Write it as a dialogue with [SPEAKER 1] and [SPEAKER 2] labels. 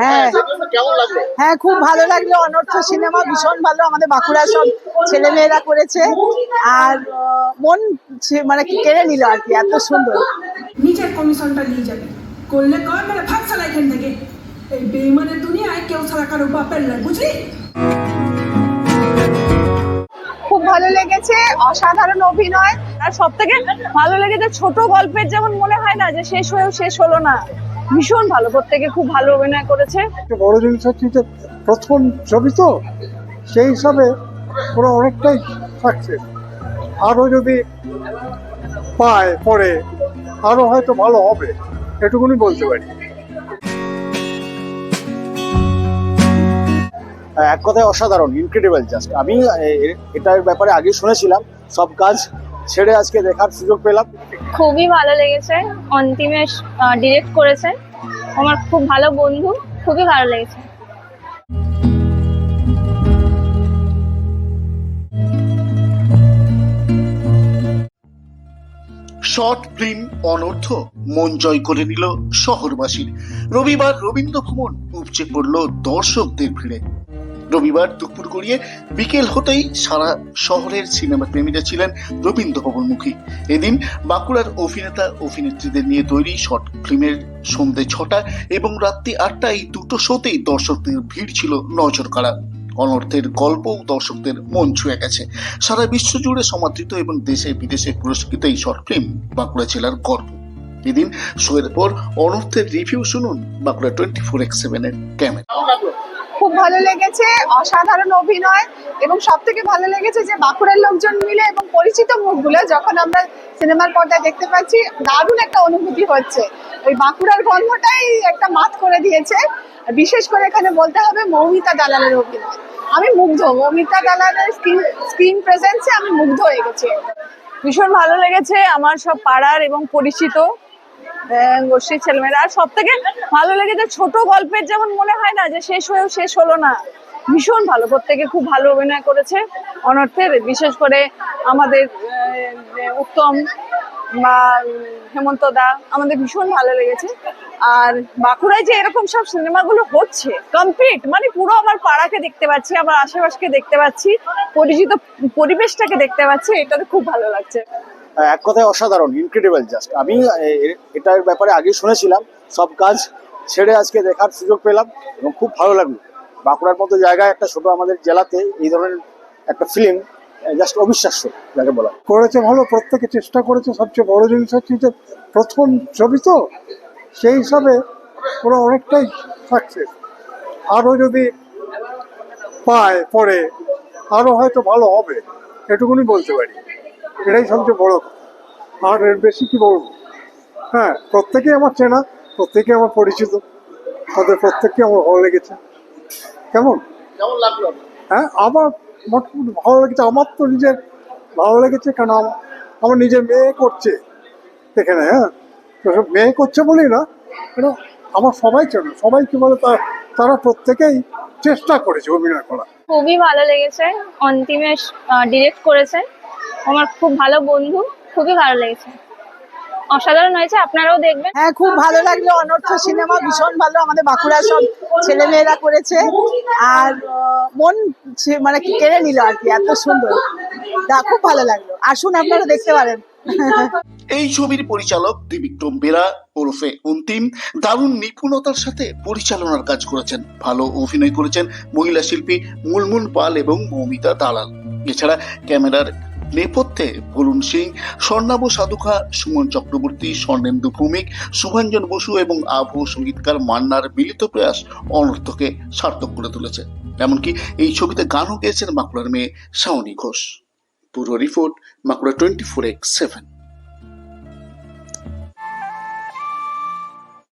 [SPEAKER 1] হ্যাঁ। হ্যাঁ খুব ভালো লাগল। অনর্থ সিনেমা ভীষণ ভালো। আমাদের বাঁকুড়া সব ছেলে মেয়েরা করেছে। আর মন মানে কি কেড়ে নিল আর কি এত সুন্দর।
[SPEAKER 2] নিচের কমিশনটা নিয়ে যাবে। করলে কর মানে ভাগ সালা এখান থেকে। এই বেইমানের দুনিয়ায় কেউ ছাড়া কারও বাপের বুঝলি?
[SPEAKER 3] খুব ভালো লেগেছে অসাধারণ অভিনয়। আর সব থেকে ভালো লেগেছে ছোট গল্পের যেমন মনে হয় না যে শেষ হয়েও শেষ হলো না। ভীষণ ভালো প্রত্যেকে খুব ভালো অভিনয় করেছে।
[SPEAKER 4] একটা বড় জিনিস হচ্ছে যে প্রথম ছবি তো সেই হিসাবে ওরা অনেকটাই সাকসেস আরও যদি পায় পরে আরও হয়তো ভালো হবে এটুকুনি বলতে পারি।
[SPEAKER 5] এক কথায় অসাধারণ ইনক্রেডিবল জাস্ট আমি এটার ব্যাপারে আগে শুনেছিলাম সব কাজ ছেড়ে আজকে দেখার সুযোগ পেলাম।
[SPEAKER 6] খুবই ভালো লেগেছে অন্তিমে ডিরেক্ট করেছেন আমার খুব ভালো বন্ধু, খুবই ভালো লেগেছে।
[SPEAKER 7] শর্ট ফিল্ম অনর্থ মন জয় করে নিল শহরবাসীর। রবিবার রবীন্দ্র ভবন উপচে পড়ল দর্শকদের ভিড়ে। রবিবার দুপুর গড়িয়ে বিকেল হতেই সারা শহরের সিনেমা প্রেমীরা ছিলেন রবীন্দ্র ভবনমুখী। এদিন বাঁকুড়ার অভিনেতা অভিনেত্রীদের নিয়ে তৈরি শর্ট ফিল্মের সন্ধে ছটা এবং রাত্রি আটটা এই দুটো শোতেই দর্শকদের ভিড় ছিল নজর কাড়া। অনর্থের গল্পও দর্শকদের মন ছুঁয়ে গেছে। সারা বিশ্ব জুড়ে সমাদৃত এবং দেশে বিদেশে পুরস্কৃত এই শর্ট ফিল্ম বাঁকুড়া জেলার গর্ব। এদিন শোয়ের পর অনর্থের রিভিউ শুনুন বাঁকুড়া টোয়েন্টি ফোর এক্স সেভেনের ক্যামেরা
[SPEAKER 3] খুব ভালো লেগেছে, অসাধারণ অভিনয় এবং সব থেকে ভালো লেগেছে যে বাঁকুড়ার লোকজন মিলে এবং পরিচিত মুখগুলো যখন আমরা সিনেমার পর্দায় দেখতে পাচ্ছি, দারুণ একটা অনুভূতি হচ্ছে। ওই বাঁকুড়ার গন্ধটাই একটা মাত করে দিয়েছে। বিশেষ করে এখানে বলতে হবে মৌমিতা দালালের অভিনয়। আমি মুগ্ধ, মৌমিতা দালালের স্ক্রিন স্ক্রিন প্রেজেন্সে আমি মুগ্ধ হয়ে গেছি। ভীষণ ভালো লেগেছে আমার সব পাড়ার এবং পরিচিত। গোষ্ঠীর ছেলেমেয়েরা আর সব থেকে ভালো লেগেছে, ছোট গল্পের যেমন মনে হয় না যে শেষ হয়েও শেষ হলো না, ভীষণ ভালো। প্রত্যেকে খুব ভালো অভিনয় করেছে অনর্থের, বিশেষ করে আমাদের উত্তম বা হেমন্ত দা, আমাদের ভীষণ ভালো লেগেছে। আর বাঁকুড়ায় যে এরকম সব সিনেমাগুলো হচ্ছে কমপ্লিট মানে পুরো আমার পাড়াকে দেখতে পাচ্ছি, আমার আশেপাশকে দেখতে পাচ্ছি, পরিচিত পরিবেশটাকে দেখতে পাচ্ছি, এটাতে খুব ভালো লাগছে।
[SPEAKER 5] এক কথায় অসাধারণ ইনক্রেডিবল জাস্ট আমি এটার ব্যাপারে আগে শুনেছিলাম, সব কাজ ছেড়ে আজকে দেখার সুযোগ পেলাম এবং খুব ভালো লাগল। বাঁকুড়ার মতো জায়গায় একটা ছোট আমাদের জেলাতে এই ধরনের একটা ফিল্ম জাস্ট অবিশ্বাস্য, যাকে বলা
[SPEAKER 4] করেছে ভালো, প্রত্যেকে চেষ্টা করেছে, সবচেয়ে বড় জিনিস হচ্ছে যে প্রথম ছবি তো, সেই হিসাবে ওরা অনেকটাই সাকসেস আরও যদি পায় পরে আরও হয়তো ভালো হবে, এটুকুনি বলতে পারি। এটাই সবচেয়ে বড় আর এর বেশি কি বলব? হ্যাঁ প্রত্যেকেই আমার চেনা প্রত্যেকে আমার পরিচিত। তাদের প্রত্যেককে আমার ভালো লেগেছে। কেমন?
[SPEAKER 5] কেমন লাগল?
[SPEAKER 4] হ্যাঁ আমার মোটামুটি ভালো লেগেছে। আমার তো নিজের ভালো লেগেছে কেন আমার আমার নিজের মেয়ে করছে এখানে হ্যাঁ। তো সব মেয়ে করছে বলেই না কেন আমার সবাই চেনে। সবাই কি বলে তার তারা প্রত্যেকেই চেষ্টা করেছে অভিনয় করা
[SPEAKER 6] খুবই ভালো লেগেছে। অন্তিমে ডিরেক্ট করেছেন আমার খুব ভালো বন্ধু খুবই ভালো লেগেছে। অসাধারণ হয়েছে আপনারাও দেখবেন।
[SPEAKER 1] হ্যাঁ খুব ভালো লাগল। অনর্থ সিনেমা ভীষণ ভালো। আমাদের বাঁকুড়া সব ছেলে মেয়েরা করেছে। আর মন মানে কি কেড়ে নিল আর কি এত সুন্দর। তা খুব ভালো লাগল। আসুন আপনারা দেখতে পারেন।
[SPEAKER 7] এই ছবির পরিচালক ত্রিবিক্রম বেরা ওরফে অন্তিম। দারুণ নিপুণতার সাথে পরিচালনার কাজ করেছেন। ভালো অভিনয় করেছেন মহিলা শিল্পী মুলমুল পাল এবং মৌমিতা দালাল। এছাড়া ক্যামেরার নেপথ্যে বরুণ সিং স্বর্ণাভ সাধুখা সুমন চক্রবর্তী, স্বর্ণেন্দু ভৌমিক, শুভাঞ্জন বসু এবং আবহ সঙ্গীতকার মান্নার মিলিত প্রয়াস অনর্থকে সার্থক করে তুলেছে। এমনকি এই ছবিতে গানও গেয়েছেন মাকুড়ার মেয়ে শাওনি ঘোষ। পুরো report Bankura twenty four X seven.